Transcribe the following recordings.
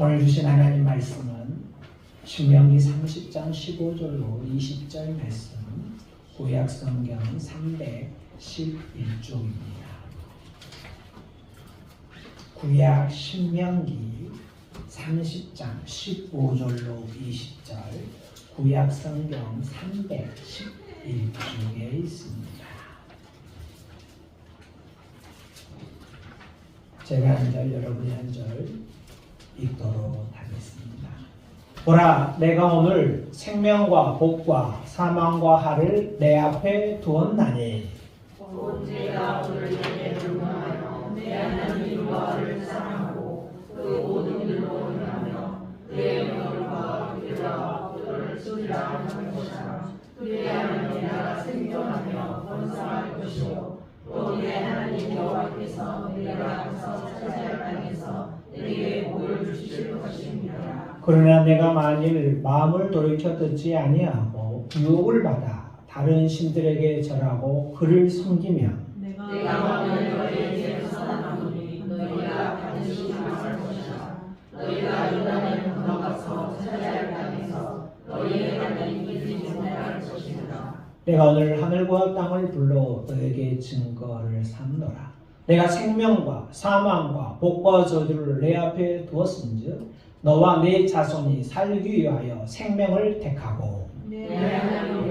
오늘 주신 하나님 말씀은 신명기 30장 15절로 20절 말씀 구약 성경 311쪽입니다. 구약 신명기 30장 15절로 20절 구약 성경 311쪽에 있습니다. 제가 한 절, 여러분이 한 절 읽도록 하겠습니다. 보라, 내가 오늘 생명과 복과 사망과 하를 내 앞에 두었나니? 언제가 오늘 내게 불명하여 내 하나님 여호와를 사랑하고 그 모든 일로 행하며 내 영광과 그와 그를 지으라 하는 것이라. 그리하면 내가 생존하며 번성할 것이요. 또 내 하나님 여호와께서 내가 가서 찾아야 땅에서 내게 복을 주실 것입니다. 그러나 내가 만일 마음을 돌이켜 듣지 아니하고 유혹을 받아 다른 신들에게 절하고 그를 섬기면 내가 만일 너희에게 선하노니 너희가 반드시 망할 것이다. 너희가 요단을 건너가서 찾아야 땅에서 너희의 하나님께 진노할 것이다. 내가 오늘 하늘과 땅을 불러 너에게 증거를 삼노라. 내가 생명과 사망과 복과 저주를 내 앞에 두었은즉 너와 네 자손이 살기 위하여 생명을 택하고 내내내 내.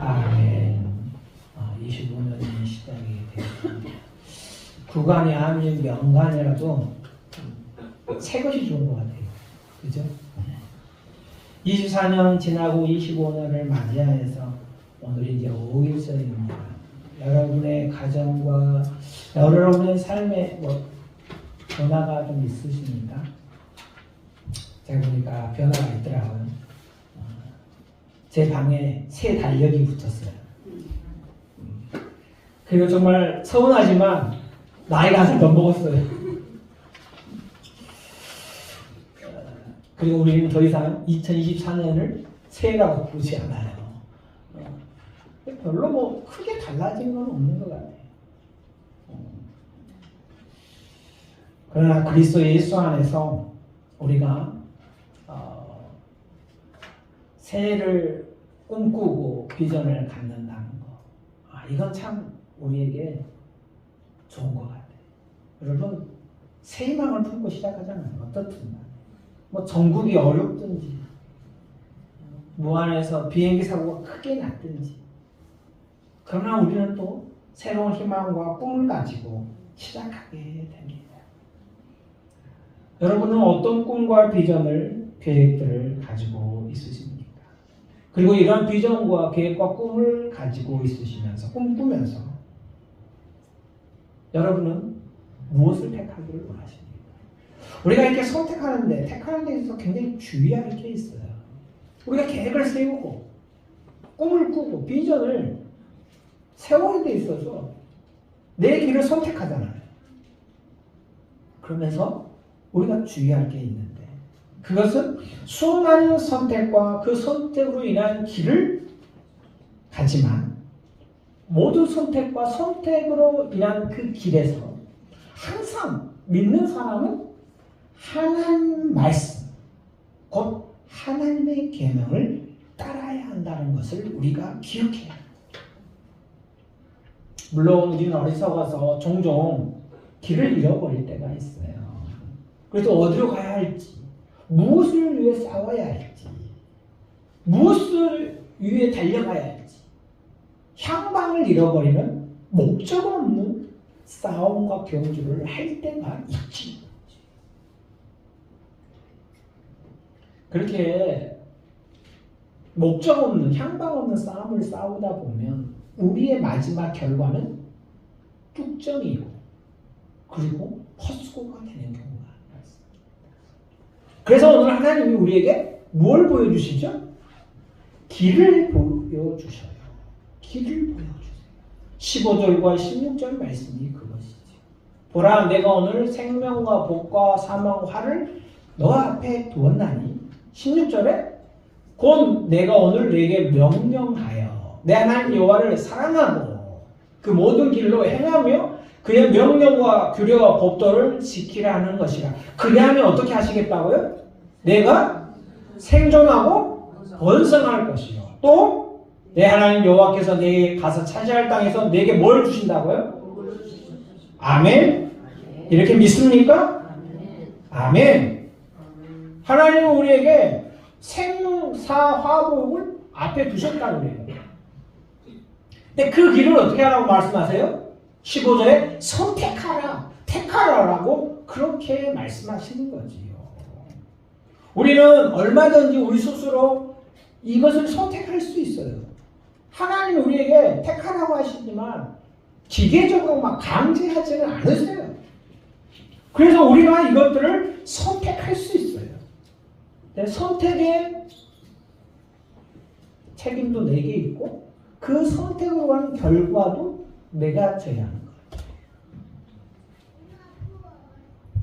아멘. 구간이 아닌 명간이라도 새 것이 좋은 것 같아요. 그죠? 24년 지나고 25년을 맞이하여서 오늘이 이제 5일째입니다. 여러분의 가정과 여러분의 삶에 뭐 변화가 좀 있으십니까? 제가 보니까 변화가 있더라고요. 어, 제 방에 새 달력이 붙었어요. 음. 그리고 정말 서운하지만 나이가 한 살 더 먹었어요. 어, 그리고 우리는 더 이상 2024년을 새해라고 부르지 않아요. 어, 별로 뭐 크게 달라진 건 없는 것 같아요. 어. 그러나 그리스도 예수 안에서 우리가 어, 새해를 꿈꾸고 비전을 갖는다는 거. 아, 이건 참 우리에게 좋은 것 같아요. 여러분, 새 희망을 품고 시작하잖아요. 어떻든. 뭐, 전국이 어렵든지, 무안에서 비행기 사고가 크게 났든지. 그러나 우리는 또 새로운 희망과 꿈을 가지고 시작하게 됩니다. 여러분은 어떤 꿈과 비전을, 계획들을 가지고 있으십니까? 그리고 이런 비전과 계획과 꿈을 가지고 있으시면서, 꿈꾸면서, 여러분은 무엇을 택하기를 원하십니까? 우리가 이렇게 선택하는데, 택하는 데 있어서 굉장히 주의할 게 있어요. 우리가 계획을 세우고, 꿈을 꾸고, 비전을 세우는 데 있어서 내 길을 선택하잖아요. 그러면서 우리가 주의할 게 있는데 그것은 수많은 선택과 그 선택으로 인한 길을 가지만 모든 선택과 선택으로 인한 그 길에서 항상 믿는 사람은 하나님 말씀 곧 하나님의 계명을 따라야 한다는 것을 우리가 기억해야 합니다. 물론 우리는 어리석어서 종종 길을 잃어버릴 때가 있어요. 그래서 어디로 가야 할지, 무엇을 위해 싸워야 할지, 무엇을 위해 달려가야 할지, 향방을 잃어버리는 목적 없는 싸움과 경주를 할 때가 있지. 그렇게 목적 없는, 향방 없는 싸움을 싸우다 보면 우리의 마지막 결과는 뚝정이고 그리고 퍼스고가 되는 경우가 있습니다. 그래서 오늘 하나님이 우리에게 뭘 보여주시죠? 길을 보여주셔요. 길을 보여주세요. 15절과 16절 말씀이 그것이죠. 보라 내가 오늘 생명과 복과 사망과 화를 너 앞에 두었나니 16절에 곧 내가 오늘 내게 명령하여 내 하나님 여호와를 사랑하고 그 모든 길로 행하며 그의 명령과 규례와 법도를 지키라 하는 것이라 그리하면 어떻게 하시겠다고요? 내가 생존하고 번성할 것이요 또 내 하나님 여호와께서 내게 가서 차지할 땅에서 내게 뭘 주신다고요? 아멘 이렇게 믿습니까? 아멘 하나님은 우리에게 생사화복을 앞에 두셨다고 그래요. 근데 그 길을 어떻게 하라고 말씀하세요? 15절에 선택하라, 택하라라고 그렇게 말씀하시는 거지요. 우리는 얼마든지 우리 스스로 이것을 선택할 수 있어요. 하나님이 우리에게 택하라고 하시지만 기계적으로 막 강제하지는 않으세요. 그래서 우리가 이것들을 선택할 수 있어요. 내 선택에 책임도 내게 있고 그 선택으로 한 결과도 내가 져야 하는 거예요.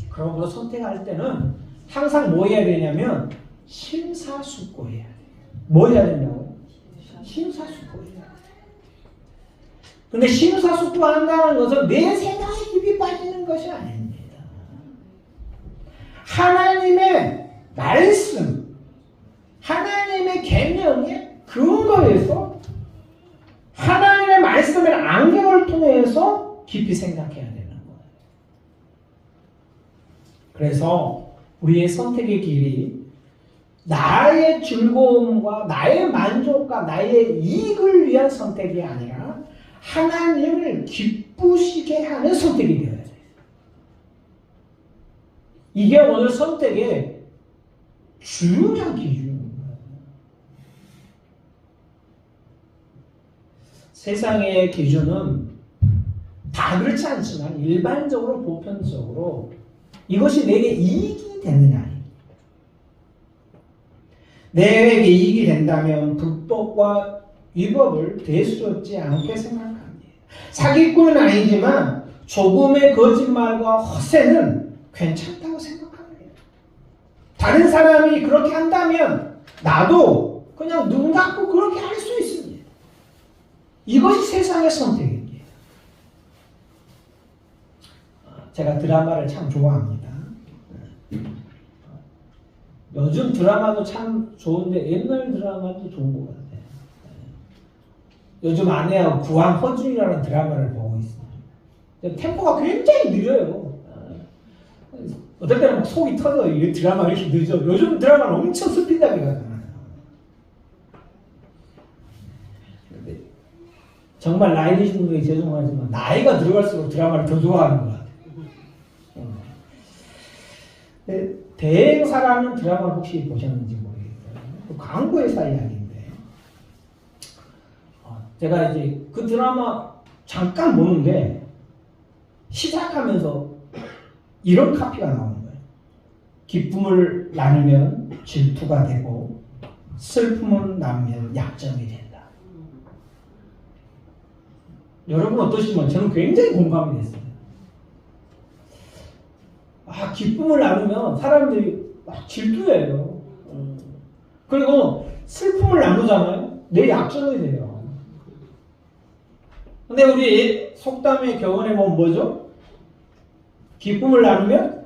그러므로 선택할 때는 항상 뭐 해야 되냐면 심사숙고해야 돼요. 뭐 해야 된다고요? 심사숙고해야 돼요. 근데 심사숙고한다는 것은 내 생각에 깊이 빠지는 것이 아닙니다. 하나님의 말씀, 하나님의 계명에 근거해서 하나님의 말씀의 안경을 통해서 깊이 생각해야 되는 거예요. 그래서 우리의 선택의 길이 나의 즐거움과 나의 만족과 나의 이익을 위한 선택이 아니라 하나님을 기쁘시게 하는 선택이 되어야 돼요. 이게 오늘 선택의 중요한 기준입니다. 세상의 기준은 다 그렇지 않지만 일반적으로 보편적으로 이것이 내게 이익이 되느냐 내게 이익이 된다면 불법과 위법을 대수롭지 않게 생각합니다. 사기꾼은 아니지만 조금의 거짓말과 허세는 괜찮다고 생각합니다. 다른 사람이 그렇게 한다면 나도 그냥 눈 감고 그렇게 할 수 있습니다. 이것이 세상의 선택입니다. 제가 드라마를 참 좋아합니다. 요즘 드라마도 참 좋은데 옛날 드라마도 좋은 것 같아요. 요즘 아내하고 구한 허준이라는 드라마를 보고 있어요. 템포가 굉장히 느려요. 어떨 때는 막 속이 터져요. 이 드라마 왜 이렇게 늦어. 요즘 드라마는 엄청 스피드하게 정말 나이 드신 분이 죄송하지만 나이가 들어갈수록 드라마를 더 좋아하는 것 같아요. 대행사라는 드라마를 혹시 보셨는지 모르겠어요. 그 광고회사 이야기인데 어, 제가 이제 그 드라마 잠깐 보는데 시작하면서 이런 카피가 나오는 거예요. 기쁨을 나누면 질투가 되고 슬픔을 나누면 약점이 된다. 여러분 어떠시면 저는 굉장히 공감이 됐어요. 아, 기쁨을 나누면 사람들이 막 질투해요. 음. 그리고 슬픔을 나누잖아요. 내 약점이 돼요. 근데 우리 속담의 교훈에 보면 뭐죠? 기쁨을 나누면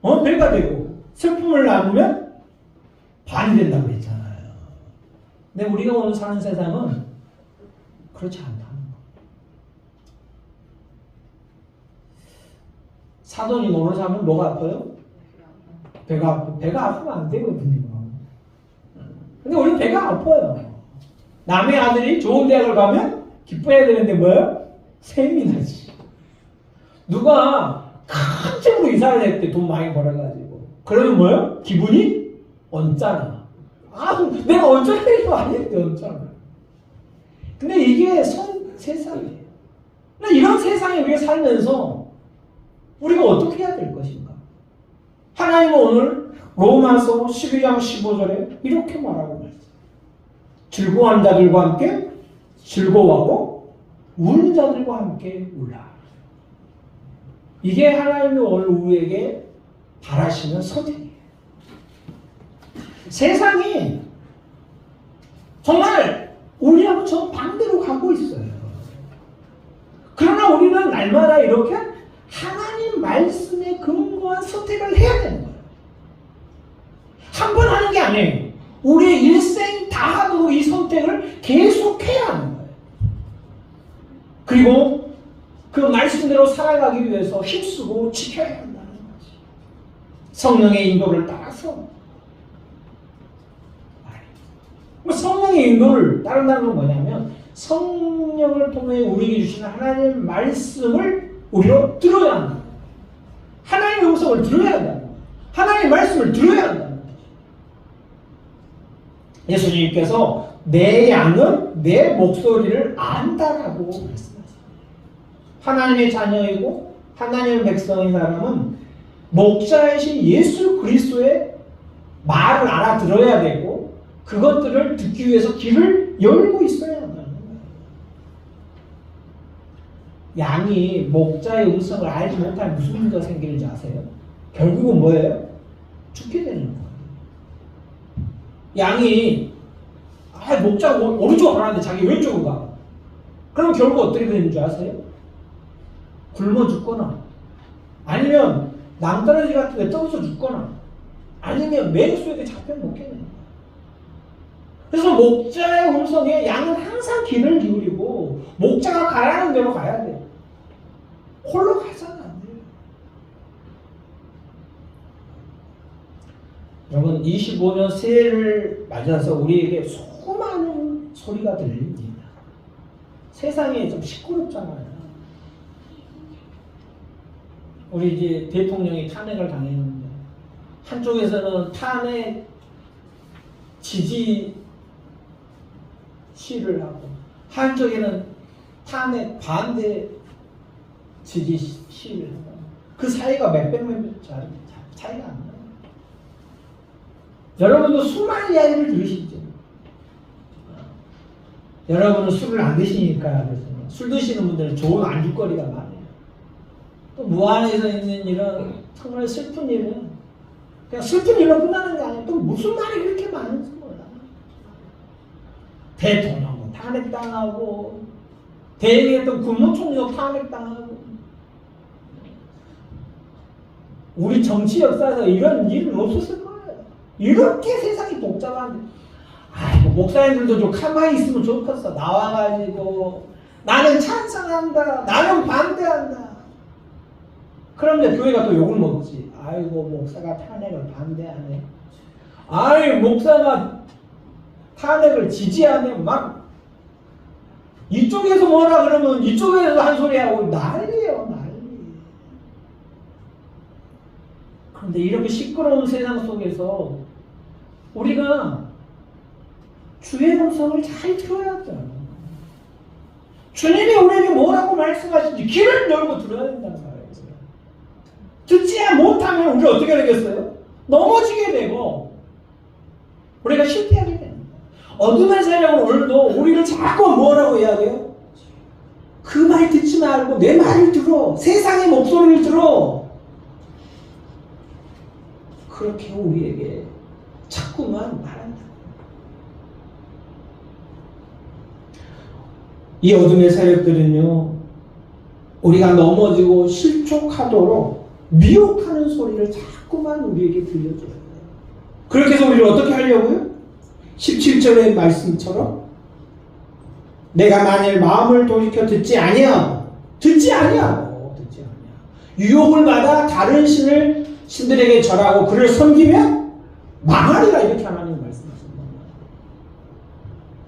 어 배가 되고 슬픔을 나누면 반이 된다고 했잖아요. 근데 우리가 오늘 사는 세상은 그렇지 않다는 거. 사돈이 노는 사람은 뭐가 아파요? 배가 아프 배가 아프면 안 되거든요. 근데 우리는 배가 아파요. 남의 아들이 좋은 대학을 가면 기뻐해야 되는데 뭐예요? 셈이 나지. 누가 큰 집으로 이사를 했대 돈 많이 벌어가지고 그러면 뭐예요? 기분이 언짢아. 아 내가 언짢은 거 아닌데 언짢아. 근데 이게 선 세상이에요. 근데 이런 세상에 우리가 살면서 우리가 어떻게 해야 될 것인가? 하나님은 오늘 로마서 12장 15절에 이렇게 말하고 있어요. 즐거운 자들과 함께 즐거워하고 우는 자들과 함께 울라. 이게 하나님이 오늘 우리에게 바라시는 선택이에요. 세상이 정말 우리하고 저 반대로 가고 있어요. 그러나 우리는 날마다 이렇게 하나님 말씀에 근거한 선택을 해야 되는 거예요. 한 번 하는 게 아니에요. 우리의 일생 다 하도록 이 선택을 계속해야 하는 거예요. 그리고 그 말씀대로 살아가기 위해서 힘쓰고 지켜야 한다는 거지. 성령의 인도를 따라서. 뭐 성령의 인도를 따른다는 건 뭐냐면 성령을 통해 우리에게 주시는 하나님의 말씀을 우리로 들어야 한다. 음성을 들어야 한다. 하나님의 말씀을 들어야 한다. 예수님께서 내 양은 내 목소리를 안다라고 말씀하셨습니다. 하나님의 자녀이고 하나님의 백성인 사람은 목자이신 예수 그리스도의 말을 알아들어야 되고 그것들을 듣기 위해서 귀를 열고 있어야 한다는 거예요. 양이 목자의 음성을 알지 못하면 무슨 문제가 생기는지 아세요? 결국은 뭐예요? 죽게 되는 거예요. 양이 아 목자가 오- 오른쪽으로 가는데 자기 왼쪽으로 가. 그럼 결국 어떻게 되는 줄 아세요? 굶어 죽거나 아니면 낭떠러지 같은 데 떨어져 죽거나 아니면 맹수에게 잡혀 먹게 되는 거예요. 그래서 목자의 음성에 양은 항상 귀를 기울이고 목자가 가라는 대로 가야 돼요. 홀로 돼요. 여러분 25년 새해를 맞아서 우리에게 수많은 소리가 들립니다. 세상이 좀 시끄럽잖아요. 우리 이제 대통령이 탄핵을 당했는데 한쪽에서는 탄핵 지지 시를 하고 한쪽에는 탄핵 반대 지지 시를 하고 그 사이가 몇백만 짜리 차이가 안 나요. 여러분도 수많은 이야기를 들으시죠. 여러분은 술을 안 드시니까 그래서 술 드시는 분들은 좋은 안주거리가 많아요. 또 무안에서 있는 일은 정말 슬픈 일은 그냥 슬픈 일로 끝나는 게 아니라 또 무슨 말이 그렇게 많은지 몰라. 대통령도 탄핵당하고 대행했던 국무총리도 탄핵당하고 우리 정치 역사에서 이런 일은 없었을 거예요. 이렇게 세상이 복잡한데 아이고 목사님들도 좀 가만히 있으면 좋겠어. 나와가지고 나는 찬성한다. 나는 반대한다. 이제 교회가 또 욕을 먹지. 아이고 목사가 탄핵을 반대하네. 아이 목사가 탄핵을 지지하네. 막 이쪽에서 뭐라 그러면 이쪽에서 한 소리 하고 난리. 그런데 이렇게 시끄러운 세상 속에서 우리가 주의 음성을 잘 들어야 돼. 주님이 우리에게 뭐라고 말씀하시는지 귀를 열고 들어야 된다는 말이에요. 듣지 못하면 우리 어떻게 되겠어요? 넘어지게 되고 우리가 실패하게 됩니다. 어둠의 세력은 오늘도 우리를 자꾸 뭐라고 이야기해요? 그 말 듣지 말고 내 말을 들어. 세상의 목소리를 들어. 그렇게 우리에게 자꾸만 말한다. 이 어둠의 세력들은요, 우리가 넘어지고 실족하도록 미혹하는 소리를 자꾸만 우리에게 들려줘야 돼요. 그렇게 해서 우리를 어떻게 하려고요? 17절의 말씀처럼 내가 만일 마음을 돌이켜 듣지 아니하고 듣지 아니하고 듣지 아니하고 유혹을 받아 다른 신을 신들에게 절하고 그를 섬기면 망하리라 이렇게 하나님 말씀하십니다.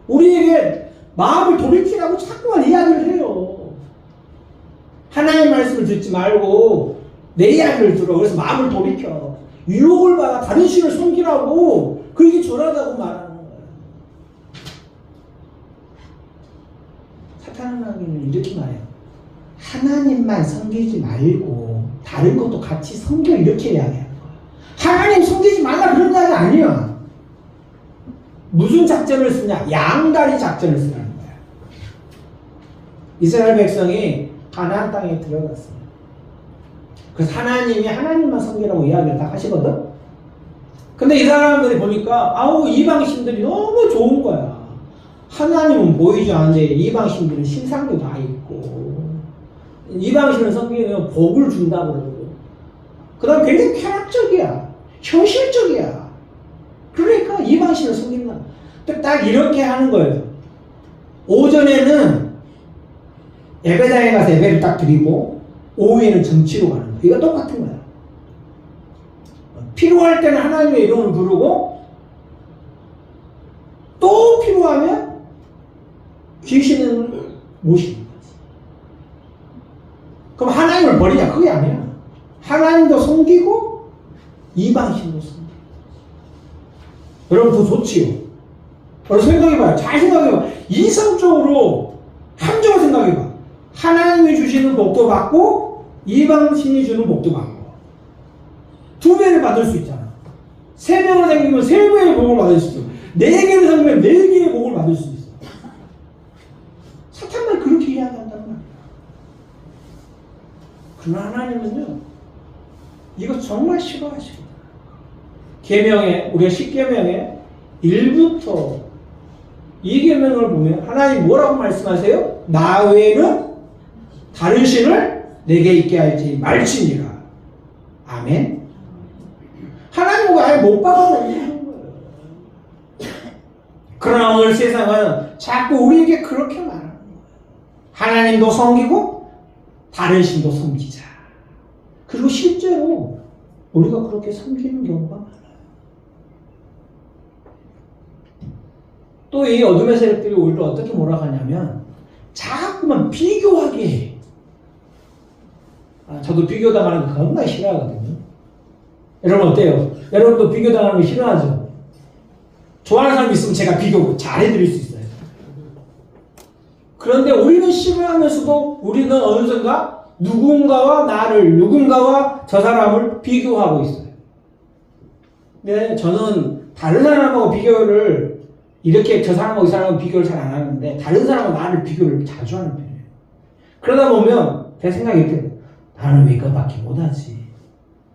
우리에게 마음을 돌이키라고 자꾸만 이야기를 해요. 하나님의 말씀을 듣지 말고 내 이야기를 들어. 그래서 마음을 돌이켜. 유혹을 받아 다른 신을 섬기라고 그게 절하다고 말하는 거예요. 사탄은 이렇게 말해요. 하나님만 섬기지 말고 다른 것도 같이 섬겨 이렇게 이야기하는 거예요. 하나님 섬기지 말라 그런 이야기 아니야. 무슨 작전을 쓰냐? 양다리 작전을 쓰는 거야. 이스라엘 백성이 가나안 땅에 들어갔어요. 그래서 하나님이 하나님만 섬기라고 이야기를 다 하시거든. 근데 이 사람들이 보니까 아우 이방신들이 너무 좋은 거야. 하나님은 보이지 않는데 이방신들은 신상도 다 있고 이방신을 섬기면 복을 준다고 그러고 그다음 굉장히 쾌락적이야. 현실적이야. 그러니까 이방신을 섬긴다. 딱 이렇게 하는 거예요. 오전에는 예배당에 가서 예배를 딱 드리고 오후에는 정치로 가는 거야. 이거 똑같은 거야. 필요할 때는 하나님의 이름을 부르고 또 필요하면 귀신을 모시는. 그럼 하나님을 버리냐? 그게 아니야. 하나님도 섬기고 이방신도 섬기고. 여러분 그거 좋지요? 여러분 생각해봐요. 잘 생각해봐. 이성적으로 함정을 생각해봐. 하나님이 주시는 복도 받고 이방신이 주는 복도 받고 두 배를 받을 수 있잖아. 세 명을 생기면 세 배의 복을 받을 수 있어. 네 개를 생기면 네 개의 복을 받을 수 있어. 사탄만 그렇게 이야기한단 말이야. 그러나 하나님은요, 이거 정말 싫어하시거든. 계명에 우리가 10계명에 1부터 2계명을 보면 하나님 뭐라고 말씀하세요? 나 외에는 다른 신을 내게 있게 할지 말지니라. 아멘. 하나님과 아예 못 박아버리는. 그러나 오늘 세상은 자꾸 우리에게 그렇게 말하는 거예요. 하나님도 섬기고 다른 신도 섬기자. 그리고 실제로 우리가 그렇게 섬기는 경우가 많아요. 또 이 어둠의 세력들이 우리를 어떻게 몰아가냐면 자꾸만 비교하게 해. 아, 저도 비교당하는 거 겁나 싫어하거든요. 여러분 어때요? 여러분도 비교당하는 거 싫어하죠? 좋아하는 사람 있으면 제가 비교 잘해드릴 수 있어요. 그런데 우리는 싫어하면서도 우리는 어느 순간 누군가와 나를, 누군가와 저 사람을 비교하고 있어요. 네, 저는 다른 사람하고 비교를 이렇게 저 사람하고 이 사람하고 비교를 잘 안 하는데 다른 사람하고 나를 비교를 자주 하는 편이에요. 그러다 보면 제 생각이 들어요. 나는 왜 이것밖에 못하지?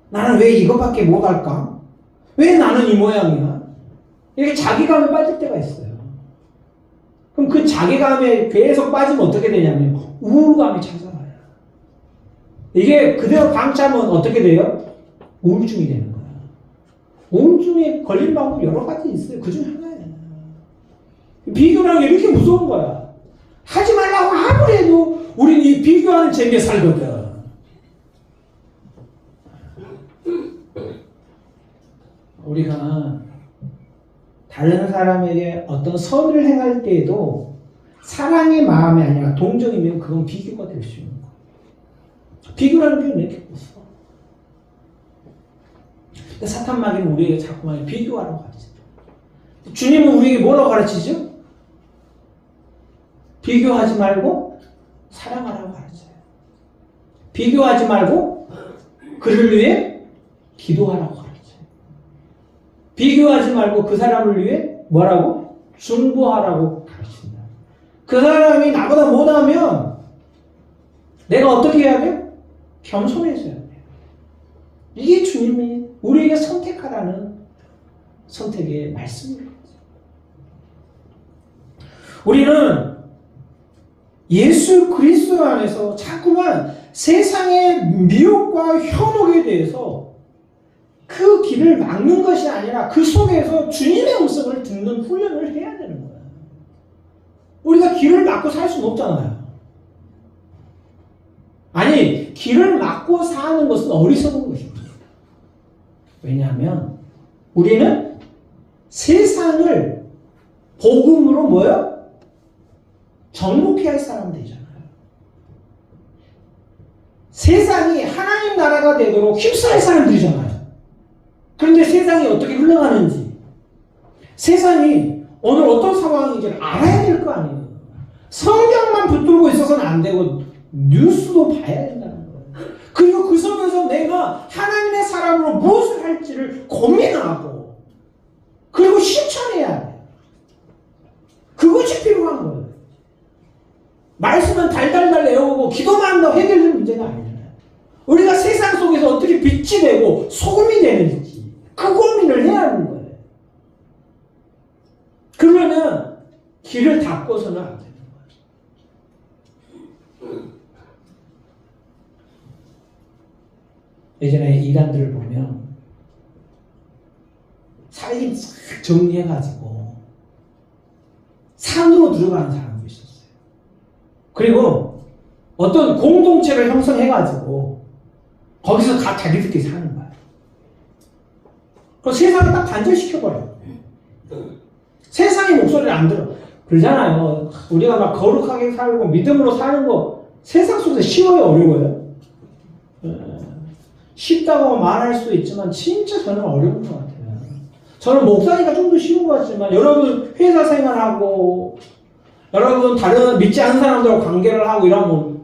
나는 왜 이것밖에 못할까? 왜 나는 이 모양이야? 이렇게 자기감에 빠질 때가 있어요. 그럼 그 자기감에 계속 빠지면 어떻게 되냐면 우울감이 찾아와요. 이게 그대로 방치하면 어떻게 돼요? 우울증이 되는 거야. 우울증에 걸린 방법 여러 가지 있어요. 그 하나예요. 비교라는 게 이렇게 무서운 거야. 하지 말라고 아무리 해도 우린 이 비교하는 재미에 살거든. 우리가 다른 사람에게 어떤 선을 행할 때에도 사랑의 마음이 아니라 동정이면 그건 비교가 될 수 있는 거야. 비교라는 게 왜 이렇게 무서워? 근데 사탄 마귀는 우리에게 자꾸만 비교하라고 가르치죠. 주님은 우리에게 뭐라고 가르치죠? 비교하지 말고 사랑하라고 가르쳐요. 비교하지 말고 그를 위해 기도하라고 가르쳐요. 비교하지 말고 그 사람을 위해 뭐라고? 중보하라고 가르친다. 그 사람이 나보다 못하면 내가 어떻게 해야 돼요? 겸손해져야 돼요. 이게 주님이 우리에게 선택하라는 선택의 말씀입니다. 우리는 예수 그리스도 안에서 자꾸만 세상의 미혹과 현혹에 대해서 그 길을 막는 것이 아니라 그 속에서 주님의 음성을 듣는 훈련을 해야 되는 거야. 우리가 길을 막고 살 수는 없잖아요. 아니, 길을 막고 사는 것은 어리석은 것입니다. 왜냐하면 우리는 세상을 복음으로 뭐요? 정복해야 할 사람들이잖아요. 세상이 하나님 나라가 되도록 휩쓸 사람들이잖아요. 그런데 세상이 어떻게 흘러가는지, 세상이 오늘 어떤 상황인지를 알아야 될 거 아니에요. 성경만 붙들고 있어서는 안 되고, 뉴스도 봐야 된다는 거예요. 그 속에서 내가 하나님의 사람으로 무엇을 할지를 고민하고, 그리고 실천해야 돼요. 그것이 필요한 거예요. 말씀은 달달달 외우고 기도만 한다고 해결되는 문제가 아니잖아요. 우리가 세상 속에서 되는지 그 고민을 해야 하는 거예요. 그러면 길을 닫고서는 안 되는 거예요. 예전에 이단들을 보면 사진 싹 정리해가지고 산으로 들어가는 사람도 있었어요. 그리고 어떤 공동체를 형성해가지고 거기서 다 자기들끼리 사는 거야. 그럼 세상을 딱 단절시켜버려. 세상의 목소리를 안 들어. 그러잖아요. 우리가 막 거룩하게 살고 믿음으로 사는 거 세상 속에서 쉬워요, 어려워요? 예. 쉽다고 말할 수 있지만 진짜 저는 어려운 것 같아요. 저는 목사니까 좀 더 쉬운 것 같지만 여러분 회사 생활하고 여러분 다른 믿지 않는 사람들하고 관계를 하고 이러면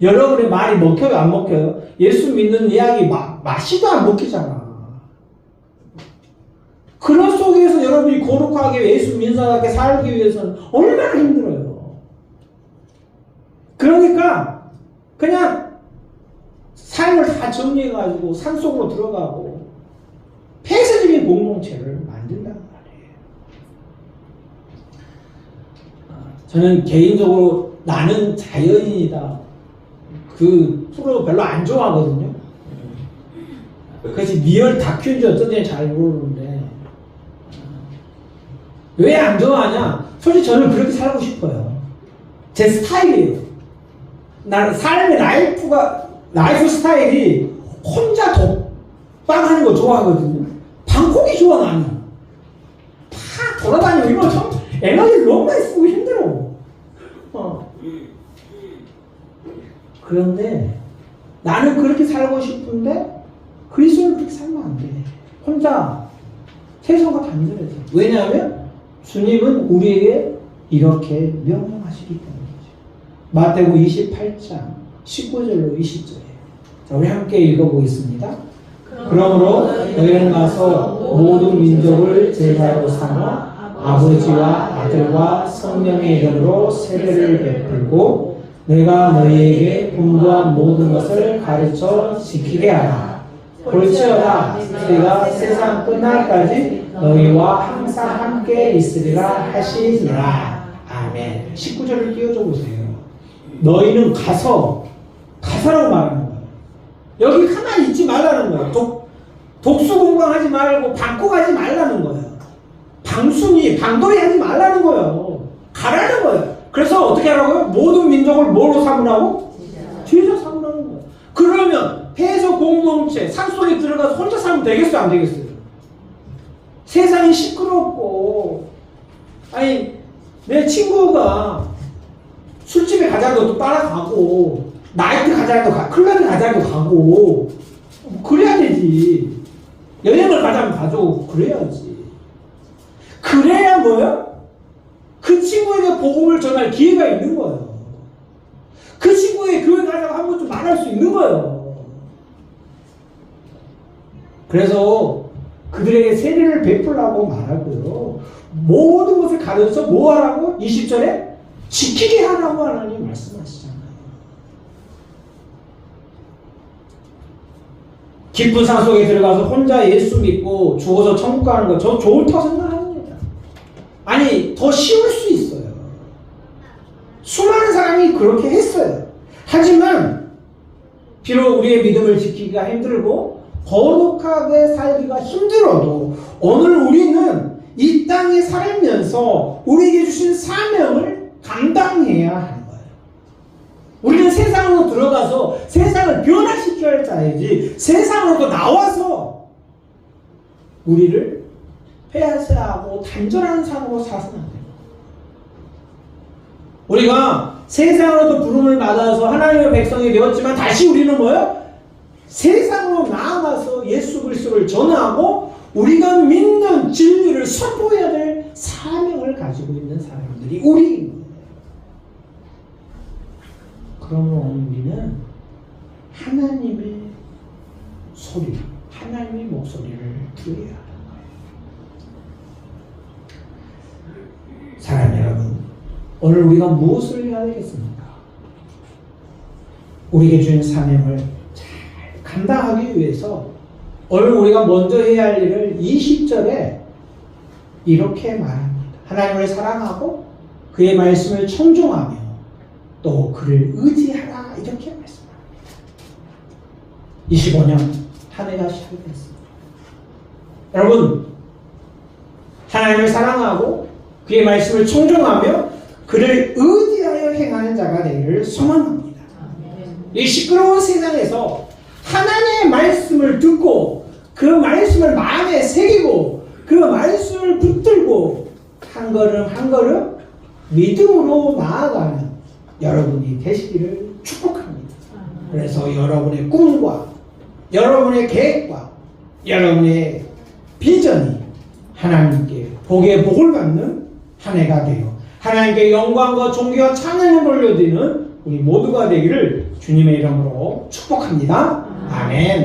여러분의 말이 먹혀요 안 먹혀요? 예수 믿는 이야기 마, 맛이도 안 먹히잖아. 그런 속에서 여러분이 거룩하게 예수 민사답게 살기 위해서는 얼마나 힘들어요. 그러니까 그냥 삶을 다 정리해가지고 산 속으로 들어가고 폐쇄적인 공동체를 만든단 말이에요. 아, 저는 개인적으로 나는 자연인이다. 그 프로 별로 안 좋아하거든요. 그것이 리얼 다큐인지 어쩐지 잘 모르는데 왜 안 좋아하냐? 솔직히 저는 그렇게 살고 싶어요. 제 스타일이에요. 나는 삶의 라이프가 라이프 스타일이 혼자 독방하는 거 좋아하거든요. 방콕이 좋아 나는. 다 돌아다니고 이거 참 에너지 너무 많이 쓰고 힘들어. 어. 그런데 나는 그렇게 살고 싶은데 그리스도는 그렇게 살면 안 돼. 혼자 세상과 단절해서. 왜냐하면 주님은 우리에게 이렇게 명령하시기 때문이죠. 마태복 28장 19절로 20절에 자, 우리 함께 읽어보겠습니다. 그러므로 너희는 가서 모든 민족을 제자로 삼아 아버지와 아들과 성령의 이름으로 세례를 베풀고 내가 너희에게 분부한 모든 것을 가르쳐 지키게 하라. 볼지어다 내가 세상 끝날까지 너희와 항상 함께 있으리라 하시니라. 아멘. 19절을 띄워줘 보세요. 너희는 가서 가서라고 말하는 거예요. 여기 가만히 있지 말라는 거예요. 독, 독수 공방하지 말고 방콕하지 말라는 거예요. 방순이 방돌이 하지 말라는 거예요. 가라는 거예요. 그래서 어떻게 하라고요? 모든 민족을 뭐로 삼으라고? 뒤에서 삼으라는 거예요. 그러면 폐서 공동체 산속에 들어가서 혼자 살면 되겠어요? 안 되겠어요? 세상이 시끄럽고 아니 내 친구가 술집에 가자고 또 따라가고 나이트 가자고 가, 클럽에 가자고 가고. 그래야 되지. 여행을 가자면 가죠. 그래야지. 그래야 뭐야? 그 친구에게 복음을 전할 기회가 있는 거예요. 그 친구에게 교회 가자고 한 번 좀 말할 수 있는 거예요. 그래서 그들에게 세례를 베풀라고 말하고요. 모든 것을 가르쳐 뭐 하라고? 20절에 지키게 하라고 하나님 말씀하시잖아요. 깊은 산 속에 들어가서 혼자 예수 믿고 죽어서 천국 가는 거 저 좋다고 생각합니다. 아니 더 쉬울 수 있어요. 수많은 사람이 그렇게 했어요. 하지만 비록 우리의 믿음을 지키기가 힘들고 거룩하게 살기가 힘들어도 오늘 우리는 이 땅에 살면서 우리에게 주신 사명을 감당해야 거예요. 우리는 세상으로 들어가서 세상을 변화시켜야 할 자이지 세상으로도 나와서 우리를 폐하세하고 단절하는 삶으로 사서는 안 돼요. 우리가 세상으로도 부름을 받아서 하나님의 백성이 되었지만 다시 우리는 뭐예요? 세상으로 나아가서 예수 그리스도를 전하고 우리가 믿는 진리를 선포해야 될 사명을 가지고 있는 사람들이 거예요. 그러므로 오늘 우리는 하나님의 소리, 하나님의 목소리를 들어야 하는 거예요. 사랑 여러분, 오늘 우리가 무엇을 해야 되겠습니까? 우리에게 주신 사명을 잘 감당하기 위해서 오늘 우리가 먼저 해야 할 일을 20절에 이렇게 말합니다. 하나님을 사랑하고 그의 말씀을 청종하며 또 그를 의지하라 이렇게 말씀합니다. 25년 한 해가 시작됐습니다. 여러분 하나님을 사랑하고 그의 말씀을 청종하며 그를 의지하여 행하는 자가 되기를 소망합니다. 이 시끄러운 세상에서 하나님의 말씀을 듣고 그 말씀을 마음에 새기고 그 말씀을 붙들고 한 걸음 한 걸음 믿음으로 나아가는 여러분이 되시기를 축복합니다. 그래서 여러분의 꿈과 여러분의 계획과 여러분의 비전이 하나님께 복의 복을 받는 한 해가 되어 하나님께 영광과 존귀와 찬양을 돌려드리는 우리 모두가 되기를 주님의 이름으로 축복합니다. 아멘.